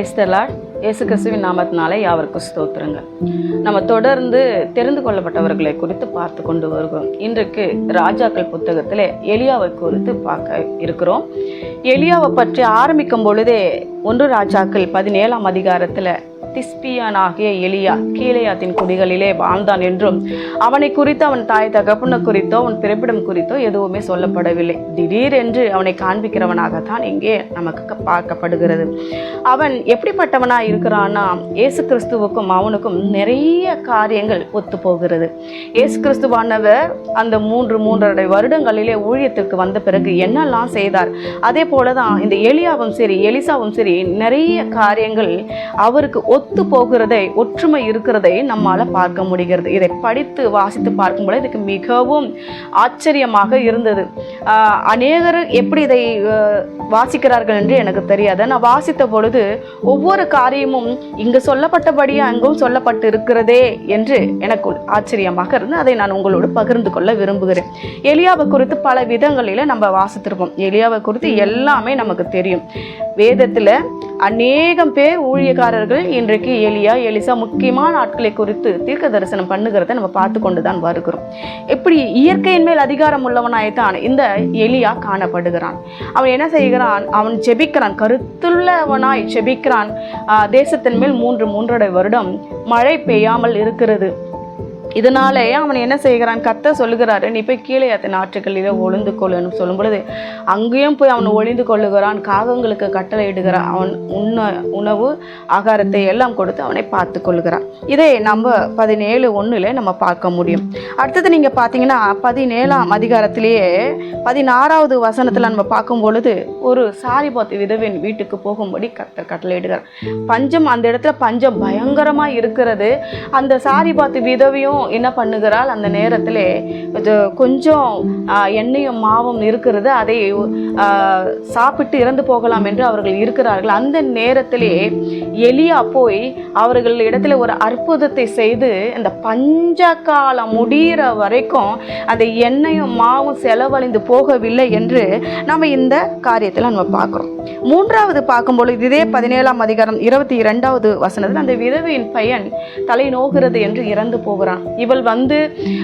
கிரைஸ்தலார் இயேசு கிறிஸ்துவின் நாமத்தினாலே யாவருக்கும் ஸ்தோத்திரங்கள் நம்ம தொடர்ந்து தெரிந்து கொள்ளப்பட்டவர்களை குறித்து பார்த்து கொண்டு வருகிறோம். இன்றைக்கு ராஜாக்கள் புத்தகத்தில் எலியாவை குறித்து பார்க்க இருக்கிறோம். எலியாவை பற்றி ஆரம்பிக்கும் பொழுதே ஒன்று ராஜாக்கள் பதினேழாம் அதிகாரத்தில் திஸ்பியானாகிய எலியா கீழையாத்தின் குடிகளிலே வாழ்ந்தான் என்றும் அவனை குறித்து அவன் தாய் தகப்பனை குறித்தோ அவன் பிறப்பிடம் குறித்தோ எதுவுமே சொல்லப்படவில்லை. திடீரென்று அவனை காண்பிக்கிறவனாகத்தான் இங்கே நமக்கு பார்க்கப்படுகிறது. அவன் எப்படிப்பட்டவனாக இருக்கிறான்னா இயேசு கிறிஸ்துவுக்கும் அவனுக்கும் நிறைய காரியங்கள் ஒத்து போகிறது இயேசு கிறிஸ்துவானவர் அந்த மூன்று மூன்றரை வருடங்களிலே ஊழியத்திற்கு வந்த பிறகு என்னெல்லாம் செய்தார்? அதே போல தான் இந்த எலியாவும் சரி எலிசாவும் சரி நிறைய காரியங்கள் அவருக்கு ஒத்து போகிறதை ஒற்றுமை இருக்கிறதை நம்மால் பார்க்க முடிகிறது. இதை படித்து வாசித்து பார்க்கும்போது இதுக்கு மிகவும் ஆச்சரியமாக இருந்தது. அநேகர் எப்படி இதை வாசிக்கிறார்கள் என்று எனக்கு தெரியாது. நான் வாசித்த பொழுது ஒவ்வொரு காரியமும் இங்கு சொல்லப்பட்டபடியே அங்கும் சொல்லப்பட்டு இருக்கிறதே என்று எனக்கு ஆச்சரியமாக இருந்து அதை நான் உங்களோடு பகிர்ந்து கொள்ள விரும்புகிறேன். எலியாவை குறித்து பல விதங்களில் நம்ம வாசித்திருப்போம். எலியாவை குறித்து எல்லாமே நமக்கு தெரியும். வேதத்தில் அநேகம் பேர் ஊழியக்காரர்கள் இன்றைக்கு எலியா எலிசா முக்கியமான ஆட்களை குறித்து தீர்க்க தரிசனம் பண்ணுகிறத நம்ம பார்த்து கொண்டு தான் வருகிறோம். இப்படி இயற்கையின் மேல் அதிகாரம் உள்ளவனாய்த்தான் இந்த எலியா காணப்படுகிறான். அவன் என்ன செய்கிறான்? அவன் செபிக்கிறான் கருத்துள்ளவனாய் செபிக்கிறான் ஆஹ், தேசத்தின் மேல் மூன்று மூன்றரை வருடம் மழை பெய்யாமல் இருக்கிறது. இதனாலே அவன் என்ன செய்கிறான்? கத்த சொல்லுகிறாரு நீ போய் கீழே அத்தனை ஆற்றுகளிலே ஒளிந்து கொள்ளுன்னு சொல்லும் பொழுது அங்கேயும் போய் அவன் ஒளிந்து கொள்ளுகிறான் காகங்களுக்கு கட்டளை இடுகிறான். அவன் உண்ண உணவு ஆகாரத்தை எல்லாம் கொடுத்து அவனை பார்த்து கொள்கிறான் இதை நம்ம பதினேழு ஒன்றில் நம்ம பார்க்க முடியும். அடுத்தது நீங்கள் பார்த்தீங்கன்னா பதினேழாம் அதிகாரத்திலேயே பதினாறாவது வசனத்தில் நம்ம பார்க்கும் பொழுது ஒரு சாரிபாத்து விதவின் வீட்டுக்கு போகும்படி கத்தர் கட்டளையிடுகிறார் பஞ்சம் அந்த இடத்துல பஞ்சம் பயங்கரமாக இருக்கிறது. அந்த சாரிபாத்து விதவையும் என்ன பண்ணுகிறாள்? அந்த நேரத்தில் கொஞ்சம் எண்ணெயும் மாவும் இருக்கிறது. அதை சாப்பிட்டு இறந்து போகலாம் என்று அவர்கள் இருக்கிறார்கள். அந்த நேரத்திலே எலியா போய் அவர்கள் இடத்துல ஒரு அற்புதத்தை செய்து அந்த பஞ்ச காலம் முடிகிற வரைக்கும் அந்த எண்ணெயும் மாவும் செலவழிந்து போகவில்லை என்று நம்ம இந்த காரியத்தில் நம்ம பார்க்குறோம். மூன்றாவது பார்க்கும்பொழுது இதே பதினேழாம் அதிகாரம் இருபத்தி இரண்டாவது வசனத்தில் அந்த விதவையின் பையன் தலை நோகிறது என்று இறந்து போகிறான். இவள் வந்து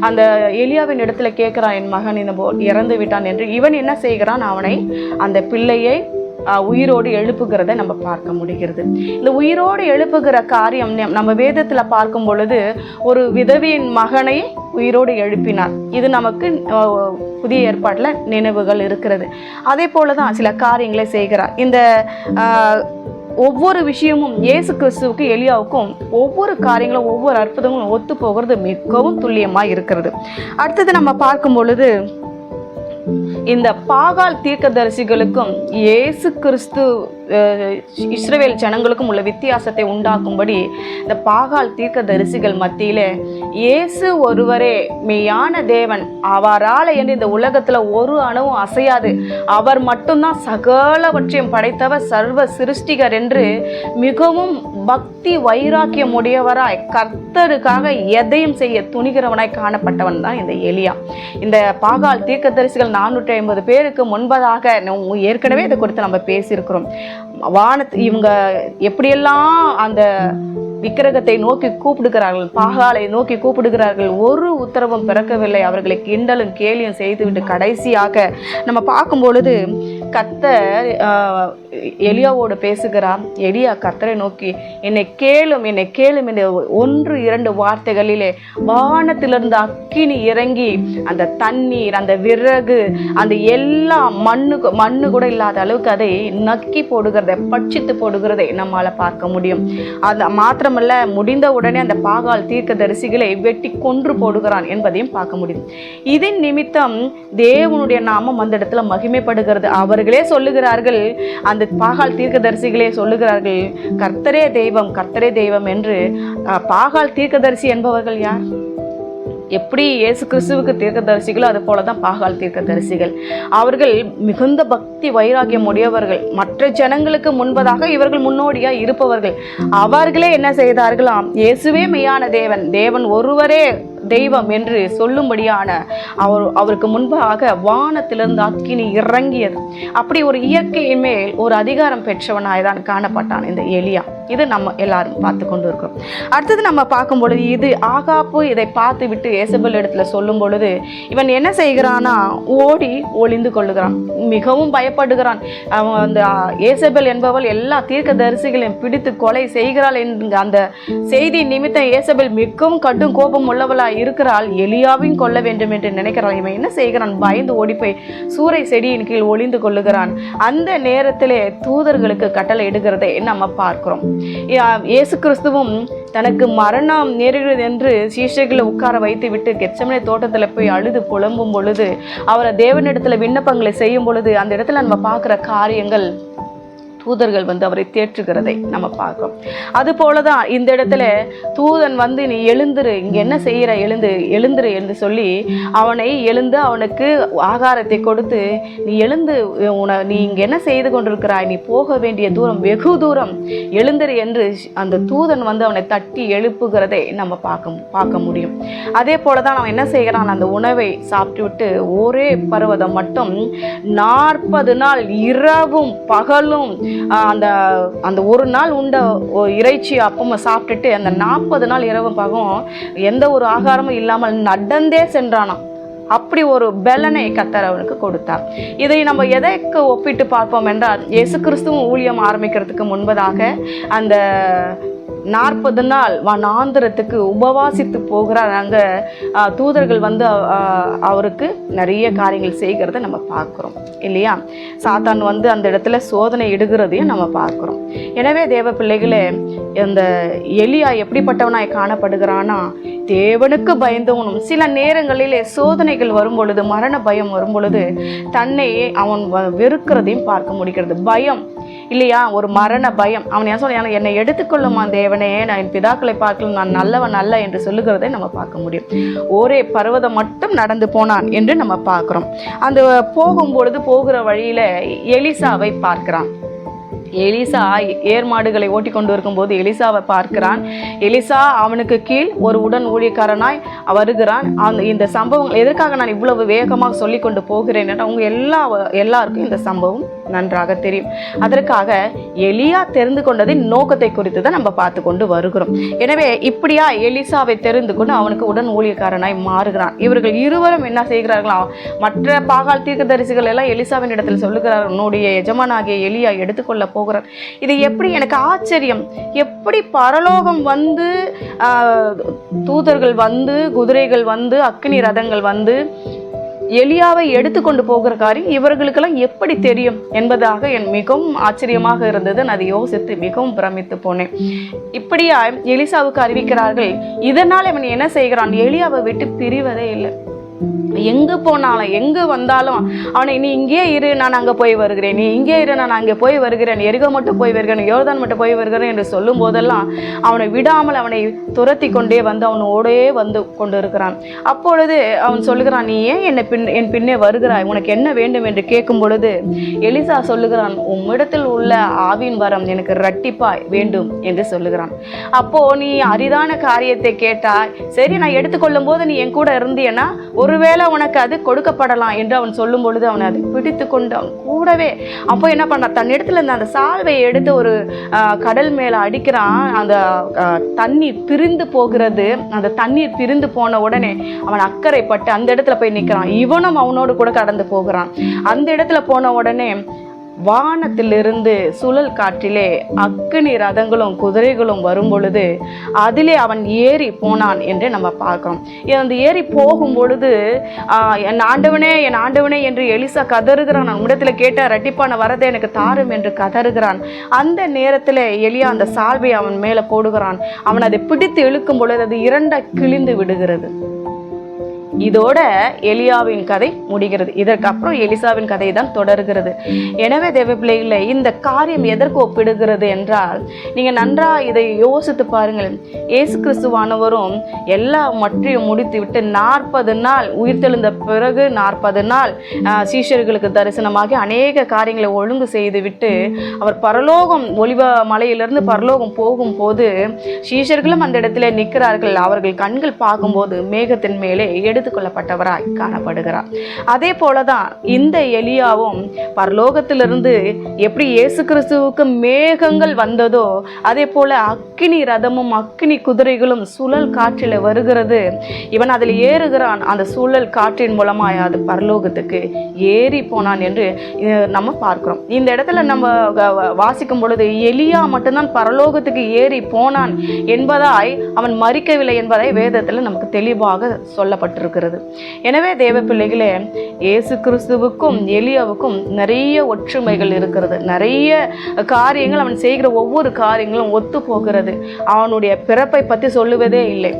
அந்த எலியாவின் இடத்துல கேட்குறான் என் மகன் இந்த போ இறந்து விட்டான் என்று. இவன் என்ன செய்கிறான்? அவனை அந்த பிள்ளையை உயிரோடு எழுப்புகிறதை நம்ம பார்க்க முடிகிறது. இந்த உயிரோடு எழுப்புகிற காரியம் நம்ம வேதத்தில் பார்க்கும் பொழுது ஒரு விதவியின் மகனை உயிரோடு எழுப்பினார். இது நமக்கு புதிய ஏற்பாட்டில் நினைவுகள் இருக்கிறது. அதே போல தான் சில காரியங்களை செய்கிறார். இந்த ஒவ்வொரு விஷயமும் இயேசு கிறிஸ்துவுக்கு எலியாவுக்கும் ஒவ்வொரு காரியங்களும் ஒவ்வொரு அற்புதங்களும் ஒத்து போகிறது மிகவும் துல்லியமாக இருக்கிறது. அடுத்தது நம்ம பார்க்கும் பொழுது இந்த பாகால் தீர்க்கதரிசிகளுக்கும் இயேசு கிறிஸ்து இஸ்ரேல் இஸ்ரவேல் ஜனங்களுக்கும் உள்ள வித்தியாசத்தை உண்டாக்கும்படி இந்த பாகால் தீர்க்கதரிசிகள் மத்தியில் இயேசு ஒருவரே மெய்யான தேவன் அவரால் என்று இந்த உலகத்தில் ஒரு அணுவும் அசையாது. அவர் மட்டும்தான் சகலவற்றையும் படைத்தவர் சர்வ சிருஷ்டிகர் என்று மிகவும் பக்தி வைராக்கியம் உடையவராய் கர்த்தருக்காக எதையும் செய்ய துணிகிறவனாய் காணப்பட்டவன் தான் இந்த எலியா. இந்த பாகால் தீர்க்கதரிசிகள் நானூற்றி ஐம்பது பேருக்கு முன்பதாக ஏற்கனவே இதை குறித்து நம்ம பேசியிருக்கிறோம். வானத்து இவங்க எப்படியெல்லாம் அந்த விக்கிரகத்தை நோக்கி கூப்பிடுகிறார்கள் பாகாலை நோக்கி கூப்பிடுகிறார்கள் ஒரு உத்தரவும் பிறக்கவில்லை. அவர்களை கிண்டலும் கேலியும் செய்துவிட்டு கடைசியாக நம்ம பார்க்கும் பொழுது கத்தர் எலியாவோடு பேசுகிறார். எலியா கத்தரை நோக்கி என்னை கேளும் என்னை கேளும் என்ற ஒன்று இரண்டு வார்த்தைகளிலே வானத்திலிருந்து அக்கினி இறங்கி அந்த தண்ணீர் அந்த விறகு அந்த எல்லா மண்ணு மண்ணு கூட இல்லாத அளவுக்கு அதை நக்கி போடுகிறதை பட்சித்து போடுகிறதை நம்மளால் பார்க்க முடியும். அது மாத்திரமல்ல முடிந்த உடனே அந்த பாகால் தீர்க்கதரிசிகளை வெட்டி கொன்று போடுகிறான் என்பதையும் பார்க்க முடியும். இதன் நிமித்தம் தேவனுடைய நாமம் அந்த இடத்துல மகிமைப்படுகிறது. அவர்களே சொல்லுகிறார்கள் அந்த பாகால் தீர்க்கதரிசிகளே சொல்லுகிறார்கள் கர்த்தரே தெய்வம் கர்த்தரே தெய்வம் என்று. பாகால் தீர்க்கதரிசி என்பவர்கள் யார்? எப்படி இயேசு கிறிஸ்துவுக்கு தீர்க்கதரிசிகளோ அது போல தான் பாகால் தீர்க்கதரிசிகள். அவர்கள் மிகுந்த பக்தி வைராக்கியம் உடையவர்கள். மற்ற ஜனங்களுக்கு முன்பதாக இவர்கள் முன்னோடியாக இருப்பவர்கள். அவர்களே என்ன செய்தார்களாம் இயேசுவே மெய்யான தேவன். தேவன் ஒருவரே தெய்வம் என்று சொல்லும்படியான அவர் அவருக்கு முன்பாக வானத்திலிருந்து அக்கினி இறங்கியது. அப்படி ஒரு இயற்கையின் மேல் ஒரு அதிகாரம் பெற்றவனாய் தான் காணப்பட்டான் இந்த எலியா. இது நம்ம எல்லாரும் பார்த்து கொண்டு இருக்கோம். அடுத்தது நம்ம பார்க்கும் பொழுது இது ஆகாப்பு இதை பார்த்து விட்டு ஏசபல் இடத்துல சொல்லும் பொழுது இவன் என்ன செய்கிறானா ஓடி ஒளிந்து கொள்ளுகிறான். மிகவும் பயப்படுகிறான். அவன் அந்த ஏசபல் என்பவள் எல்லா தீர்க்க தரிசிகளையும் பிடித்து கொலை செய்கிறாள் என்கிற அந்த செய்தி நிமித்தம் ஏசபெல் மிகவும் கடும் கோபம் உள்ளவளாக இருக்கிறாள். எலியாவையும் கொல்ல வேண்டும் என்று நினைக்கிறாள். இவன் என்ன செய்கிறான்? பயந்து ஓடி போய் சூறை செடியின் கீழ் ஒளிந்து கொள்ளுகிறான். அந்த நேரத்திலே தூதர்களுக்கு கட்டளை இடுகிறதை நம்ம பார்க்கிறோம். இயேசு கிறிஸ்துவும் தனக்கு மரணம் நேருகிறது என்று சீஷைகளை உட்கார வைத்து விட்டு கெச்சமனை தோட்டத்தில் போய் அழுது புலம்பும் பொழுது அவரை தேவனிடத்தில் விண்ணப்பங்களை செய்யும் பொழுது அந்த இடத்துல நம்ம பார்க்குற காரியங்கள் தூதர்கள் வந்து அவரை தேற்றுகிறதை நம்ம பார்க்கிறோம். அது போலதான் இந்த இடத்துல தூதன் வந்து நீ எழுந்துரு இங்க என்ன செய்யற? எழுந்து எழுந்துரு என்று சொல்லி அவனை எழுந்து அவனுக்கு ஆகாரத்தை கொடுத்து நீ எழுந்து உன நீ இங்க என்ன செய்து கொண்டிருக்கிறாய்? நீ போக வேண்டிய தூரம் வெகு தூரம். எழுந்துரு என்று அந்த தூதன் வந்து அவனை தட்டி எழுப்புகிறதை நம்ம பார்க்க பார்க்க முடியும். அதே போலதான் அவன் என்ன செய்கிறான்? அந்த உணவை சாப்பிட்டு விட்டு ஒரே பருவதம் மட்டும் நாற்பது நாள் இரவும் பகலும் அந்த அந்த ஒரு நாள் உண்ட இறைச்சி அப்பமாக சாப்பிட்டுட்டு அந்த நாற்பது நாள் இரவு பகம் எந்த ஒரு ஆகாரமும் இல்லாமல் நடந்தே சென்றானான் அப்படி ஒரு பலனை கத்தர் அவனுக்கு கொடுத்தார். இதை நம்ம எதைக்கு ஒப்பிட்டு பார்ப்போம் என்றால் இயேசு கிறிஸ்துவும் ஊழியம் ஆரம்பிக்கிறதுக்கு முன்பதாக அந்த நாற்பது நாள் வனாந்திரத்துக்கு உபவாசித்து போகிறார். அங்கே தூதர்கள் வந்து அவருக்கு நிறைய காரியங்கள் செய்கிறத நம்ம பார்க்குறோம். இல்லையா? சாத்தான் வந்து அந்த இடத்துல சோதனை இடுகிறதையும் நம்ம பார்க்குறோம். எனவே தேவ பிள்ளைகளே இந்த எலியா எப்படிப்பட்டவனாய் காணப்படுகிறானா தேவனுக்கு பயந்தவனும் சில நேரங்களிலே சோதனைகள் வரும் பொழுது மரண பயம் வரும் பொழுது தன்னை அவன் வ- வெறுக்கிறதையும் பார்க்க முடிகிறது. பயம் இல்லையா? ஒரு மரண பயம். அவன் என்ன சொல்ல என்னை எடுத்துக்கொள்ளுமா தேவனே. நான் என் பிதாக்களை பார்க்கலாம் நான் நல்லவன் அல்ல என்று சொல்லுகிறதை நம்ம பார்க்க முடியும். ஒரே பர்வதம் மட்டும் நடந்து போனான் என்று நம்ம பார்க்குறோம். அந்த போகும்பொழுது போகிற வழியில் எலிசாவை பார்க்கிறான். எலிசா ஏர் மாடுகளை ஓட்டி கொண்டு இருக்கும்போது எலிசாவை பார்க்கிறான். எலிசா அவனுக்கு கீழ் ஒரு உடன் ஊழியக்காரனாய் வருகிறான். அந்த இந்த சம்பவம் எதற்காக நான் இவ்வளவு வேகமாக சொல்லி கொண்டு போகிறேன் என்றால் உங்க எல்லா எல்லாருக்கும் இந்த சம்பவம் நன்றாக தெரியும். அதற்காக எலியா தெரிந்து கொண்டதின் நோக்கத்தை குறித்து தான் நம்ம பார்த்து கொண்டு வருகிறோம். எனவே இப்படியா எலிசாவை தெரிந்து கொண்டு அவனுக்கு உடன் ஊழியக்காரனாய் மாறுகிறான். இவர்கள் இருவரும் என்ன செய்கிறார்களா? மற்ற பாகால் தீர்க்கதரிசிகள் எல்லாம் எலிசாவின் இடத்தில் சொல்லுகிறார். உன்னுடைய எஜமானாகிய எலியா எடுத்துக்கொள்ள போகிறார். இது எப்படி எனக்கு ஆச்சரியம்? எப்படி பரலோகம் வந்து தூதர்கள் வந்து குதிரைகள் வந்து அக்னி ரதங்கள் வந்து எலியாவை எடுத்துக்கொண்டு போகிற காரியம் இவர்களுக்கெல்லாம் எப்படி தெரியும் என்பதாக என் மிகவும் ஆச்சரியமாக இருந்தது. நான் அதை யோசித்து மிகவும் பிரமித்து போனேன். இப்படியா எலிசாவுக்கு அறிவிக்கிறார்கள் இதனால் இவன் என்ன செய்கிறான்? எலியாவை விட்டு பிரிவதே இல்லை. எங்கே போனாலும் எங்கே வந்தாலும் அவனை நீ இங்கே இரு நான் அங்கே போய் வருகிறேன். நீ இங்கே இரு நான் அங்கே போய் வருகிறேன். எருக மட்டும் போய் வருகிறேன் யோர்தான் மட்டும் போய் வருகிறேன் என்று சொல்லும் போதெல்லாம் அவனை விடாமல் அவனை துரத்தி கொண்டே வந்து அவனோடே வந்து கொண்டு இருக்கிறான் அப்பொழுது அவன் சொல்லுகிறான் நீ ஏன் என்னை பின் என் பின்னே வருகிறாய்? உனக்கு என்ன வேண்டும்? என்று கேட்கும் பொழுது எலிசா சொல்லுகிறான் உம்மிடத்தில் உள்ள ஆவின் வரம் எனக்கு ரட்டிப்பாய் வேண்டும் என்று சொல்லுகிறான். அப்போ நீ அரிதான காரியத்தை கேட்டாய். சரி நான் எடுத்துக்கொள்ளும் போது நீ என் கூட இருந்தீன்னா ஒருவேளை உனக்கு அது கொடுக்கப்படலாம் என்று அவன் சொல்லும் பொழுது அவன் அதை பிடித்து கொண்டு அவன் கூடவே அப்போ என்ன பண்ணான்? தன்னிடத்துல இருந்த அந்த சால்வையை எடுத்து ஒரு கடல் மேல அடிக்கிறான். அந்த தண்ணீர் பிரிந்து போகிறது. அந்த தண்ணீர் பிரிந்து போன உடனே அவன் அக்கறைப்பட்டு அந்த இடத்துல போய் நிற்கிறான் இவனும் அவனோடு கூட கடந்து போகிறான். அந்த இடத்துல போன உடனே வானத்திலிருந்து சுழல் காற்றிலே அக்கினி ரதங்களும் குதிரைகளும் வரும்பொழுது அதிலே அவன் ஏறி போனான் என்று நம்ம பார்க்கிறோம். அந்த ஏறி போகும் பொழுது என் ஆண்டவனே என் ஆண்டவனே என்று எலிசா கதறுகிறான். நான் இடத்துல கேட்ட ரெட்டிப்பான வரதை எனக்கு தாரும் என்று கதறுகிறான். அந்த நேரத்தில் எலியா அந்த சால்வை அவன் மேலே போடுகிறான். அவன் அதை பிடித்து இழுக்கும் பொழுது அது இரண்ட கிழிந்து விடுகிறது. இதோட எலியாவின் கதை முடிகிறது. இதற்கப்புறம் எலிசாவின் கதை தான் தொடர்கிறது. எனவே தேவ பிள்ளைகளை இந்த காரியம் எதற்கு ஒப்பிடுகிறது என்றால் நீங்கள் நன்றாக இதை யோசித்து பாருங்கள் இயேசு கிறிஸ்துவானவரும் எல்லா மற்றையும் முடித்துவிட்டு நாற்பது நாள் உயிர்த்தெழுந்த பிறகு நாற்பது நாள் சீஷர்களுக்கு தரிசனமாகி அநேக காரியங்களை ஒழுங்கு செய்துவிட்டு அவர் பரலோகம் ஒளிவ மலையிலிருந்து பரலோகம் போகும்போது சீஷர்களும் அந்த இடத்துல நிற்கிறார்கள். அவர்கள் கண்கள் பார்க்கும்போது மேகத்தின் மேலே எடுத்து கொள்ளப்பட்டவராய் காணப்படுகிறார். அதே போலதான் இந்த எலியாவும் பரலோகத்திலிருந்து எப்படி இயேசு கிறிஸ்துவுக்கு மேகங்கள் வந்ததோ அதே போல அக்கினி ரதமும் அக்கினி குதிரைகளும் சுழல் காற்றில் வருகிறது. இவன் அதில் ஏறுகிறான். அந்த சுழல் காற்றின் மூலமாய் அது பரலோகத்துக்கு ஏறி போனான் என்று நம்ம பார்க்கிறோம். இந்த இடத்துல நம்ம வாசிக்கும் பொழுது எலியா மட்டும்தான் பரலோகத்துக்கு ஏறி போனான் என்பதாய் அவன் மறிக்கவில்லை என்பதாய் வேதத்தில் நமக்கு தெளிவாக சொல்லப்பட்டிருக்கும் சொல்லப்பட்டிருக்கிறது எனவே தேவ பிள்ளைகளே இயேசு கிறிஸ்துவுக்கும் எலியாவுக்கும் நிறைய ஒற்றுமைகள் இருக்கிறது. நிறைய காரியங்கள் அவன் செய்கிற ஒவ்வொரு காரியங்களும் ஒத்து போகிறது அவனுடைய பிறப்பை பற்றி சொல்லுவதே இல்லை.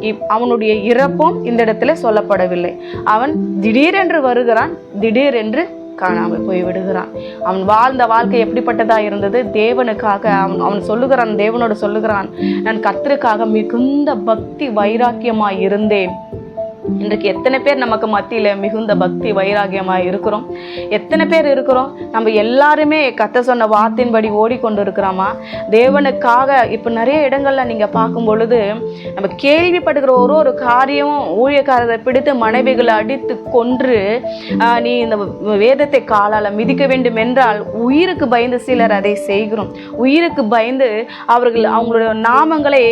இப்- அவனுடைய இறப்பும் இந்த இடத்துல சொல்லப்படவில்லை. அவன் திடீரென்று வருகிறான் திடீரென்று காணாமல் போய்விடுகிறான். அவன் வாழ்ந்த வாழ்க்கை எப்படிப்பட்டதா இருந்தது? தேவனுக்காக அவன் அவன் சொல்லுகிறான் தேவனோடு சொல்லுகிறான் நான் கத்திற்காக மிகுந்த பக்தி வைராக்கியமாய் இருந்தேன். இன்றைக்கு எத்தனை பேர் நமக்கு மத்தியில் மிகுந்த பக்தி வைராகியமாக இருக்கிறோம்? எத்தனை பேர் இருக்கிறோம்? நம்ம எல்லாருமே கத்த சொன்ன வார்த்தையின்படி ஓடிக்கொண்டு இருக்கிறோமா தேவனுக்காக இப்போ நிறைய இடங்களில் நீங்கள் பார்க்கும் பொழுது நம்ம கேள்விப்படுகிற ஒரு ஒரு காரியமும் ஊழியக்காரரை பிடித்து மனைவிகளை அடித்து கொன்று நீ இந்த வேதத்தை காலால் மிதிக்க வேண்டும் என்றால் உயிருக்கு பயந்து சிலர் அதை செய்கிறோம். உயிருக்கு பயந்து அவர்கள் அவங்களோட நாமங்களை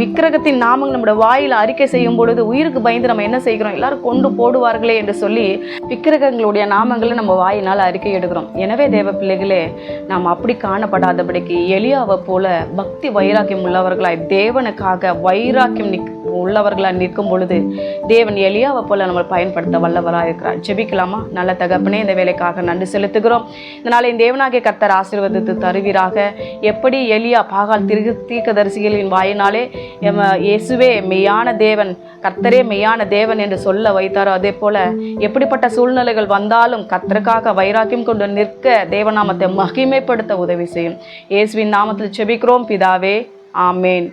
விக்கிரகத்தின் நாமங்கள் நம்மளோட வாயில் அறிக்கை செய்யும் பொழுது உயிருக்கு பயந்து நம்ம என்ன செய்கிறோம்? எல்லாரும் கொண்டு போடுவார்களே என்று சொல்லி விக்கிரகங்களுடைய நாமங்களை நம்ம வாயினால் அறிக்கை எடுக்கிறோம். எனவே தேவ பிள்ளைகளே நாம் அப்படி காணப்படாதபடிக்கு எளியாவை போல பக்தி வைராக்கியம் உள்ளவர்களாய் தேவனுக்காக வைராக்கியம் நிக் உள்ளவர்களாக நிற்கும் பொழுது தேவன் எளியாவை போல நம்ம பயன்படுத்த வல்லவராக இருக்கிறார். ஜெபிக்கலாமா? நல்ல தகப்பனே இந்த வேலைக்காக நன்றி செலுத்துகிறோம். இதனால் இந்த தேவனாகிய கர்த்தர் ஆசீர்வதித்து தருவீராக. எப்படி எளியா பாகால் திரு தீர்க்கதரிசிகளின் வாயினாலே எம இயேசுவே மெய்யான தேவன் கர்த்தரே மெய்யான தேவன் என்று சொல்ல வைத்தாரோ அதே போல எப்படிப்பட்ட சூழ்நிலைகள் வந்தாலும் கர்த்தருக்காக வைராக்கியம் கொண்டு நிற்க தேவநாமத்தை மகிமைப்படுத்த உதவி செய்யும். இயேசுவின் நாமத்தில் செபிக்கிறோம் பிதாவே ஆமேன்.